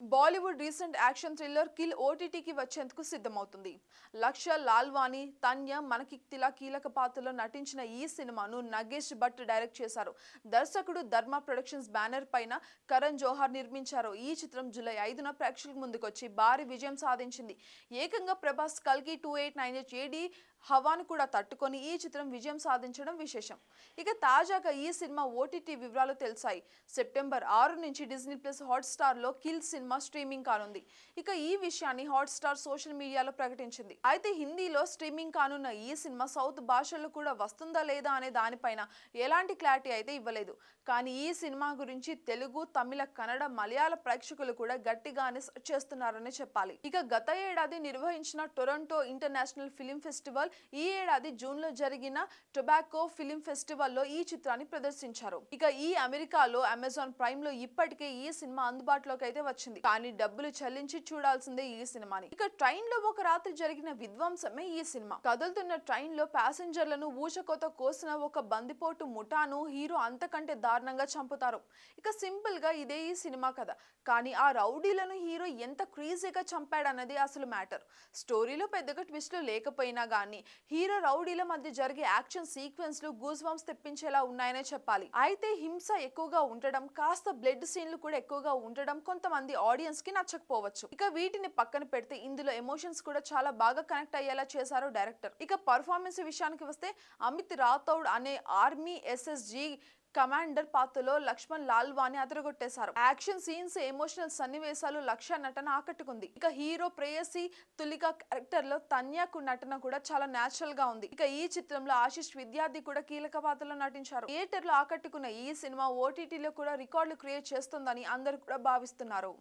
Bollywood recent action thriller Kill ఓటీటీకి వచ్చేందుకు సిద్ధమవుతుంది. లక్ష లాల్వాణి తన్య మనకిక్తిలా కీలక పాత్రలో నటించిన ఈ సినిమాను నగేష్ భట్ డైరెక్ట్ చేశారు. దర్శకుడు ధర్మ ప్రొడక్షన్స్ బ్యానర్ పైన కరణ్ జోహార్ నిర్మించారు. ఈ చిత్రం జూలై ఐదున ప్రేక్షకుల ముందుకొచ్చి భారీ విజయం సాధించింది. ఏకంగా ప్రభాస్ కల్కి two eight nine eight AD హవాను కూడా తట్టుకొని ఈ చిత్రం విజయం సాధించడం విశేషం. ఇక తాజాగా ఈ సినిమా ఓటీటీ వివరాలు తెలిసాయి. సెప్టెంబర్ ఆరు నుంచి డిజ్నీ ప్లస్ హాట్స్టార్లో కిల్ సినిమా స్ట్రీమింగ్ కానుంది. ఇక ఈ విషయాన్ని హాట్స్టార్ సోషల్ మీడియాలో ప్రకటించింది. అయితే హిందీలో స్ట్రీమింగ్ కానున్న ఈ సినిమా సౌత్ భాషల్లో కూడా వస్తుందా లేదా అనే దానిపైన ఎలాంటి క్లారిటీ అయితే ఇవ్వలేదు. కానీ ఈ సినిమా గురించి తెలుగు తమిళ కన్నడ మలయాళ ప్రేక్షకులు కూడా గట్టిగానే చేస్తున్నారని చెప్పాలి. ఇక గత ఏడాది నిర్వహించిన టొరంటో ఇంటర్నేషనల్ ఫిలిం ఫెస్టివల్ ఈ ఏడాది జూన్లో జరిగిన టొబాకో ఫిలిం ఫెస్టివల్లో ఈ చిత్రాన్ని ప్రదర్శించారు. ఇక ఈ అమెరికాలో అమెజాన్ ప్రైమ్లో ఇప్పటికే ఈ సినిమా అందుబాటులోకి అయితే వచ్చింది. కానీ డబ్బులు చెల్లించి చూడాల్సిందే ఈ సినిమాని. ఇక ట్రైన్లో ఒక రాత్రి జరిగిన విధ్వంసమే ఈ సినిమా. కదులుతున్న ట్రైన్లో ప్యాసింజర్లను ఊచకోత కోసిన ఒక బందిపోటు ముఠాను హీరో అంతకంటే దారుణంగా చంపుతారు. ఇక సింపుల్గా ఇదే ఈ సినిమా కథ. కానీ ఆ రౌడీలను హీరో ఎంత క్రీజీగా చంపాడన్నది అసలు మ్యాటర్. స్టోరీలో పెద్దగా ట్విస్ట్లు లేకపోయినా గానీ హీరో రౌడీల మధ్య జరిగే యాక్షన్ సీక్వెన్స్లు గూస్ తెప్పించేలా ఉన్నాయనే చెప్పాలి. అయితే హింస ఎక్కువగా ఉండడం కాస్త బ్లడ్ సీన్లు కూడా ఎక్కువగా ఉండడం కొంతమంది ఆడియన్స్కి నచ్చకపోవచ్చు. ఇక వీటిని పక్కన పెడితే ఇందులో ఎమోషన్స్ కూడా చాలా బాగా కనెక్ట్ అయ్యేలా చేశారు డైరెక్టర్. ఇక పర్ఫార్మెన్స్ విషయానికి వస్తే అమిత్ రాథౌడ్ అనే army S S G commander పాత్రలో లక్ష్మణ్ లాల్వాని అదరగొట్టేశారు. యాక్షన్ సీన్స్ ఎమోషనల్ సన్నివేశాలు లక్ష నటన ఆకట్టుకుంది. ఇక హీరో ప్రేయసి తులిక క్యారెక్టర్లో తన్యాకు నటన కూడా చాలా నేచురల్గా ఉంది. ఇక ఈ చిత్రంలో ఆశిష్ విద్యార్థి కూడా కీలక పాత్రలో నటించారు. థియేటర్లో ఆకట్టుకున్న ఈ సినిమా ఓటీటీలో కూడా రికార్డులు క్రియేట్ చేస్తుందని అందరూ కూడా భావిస్తున్నారు.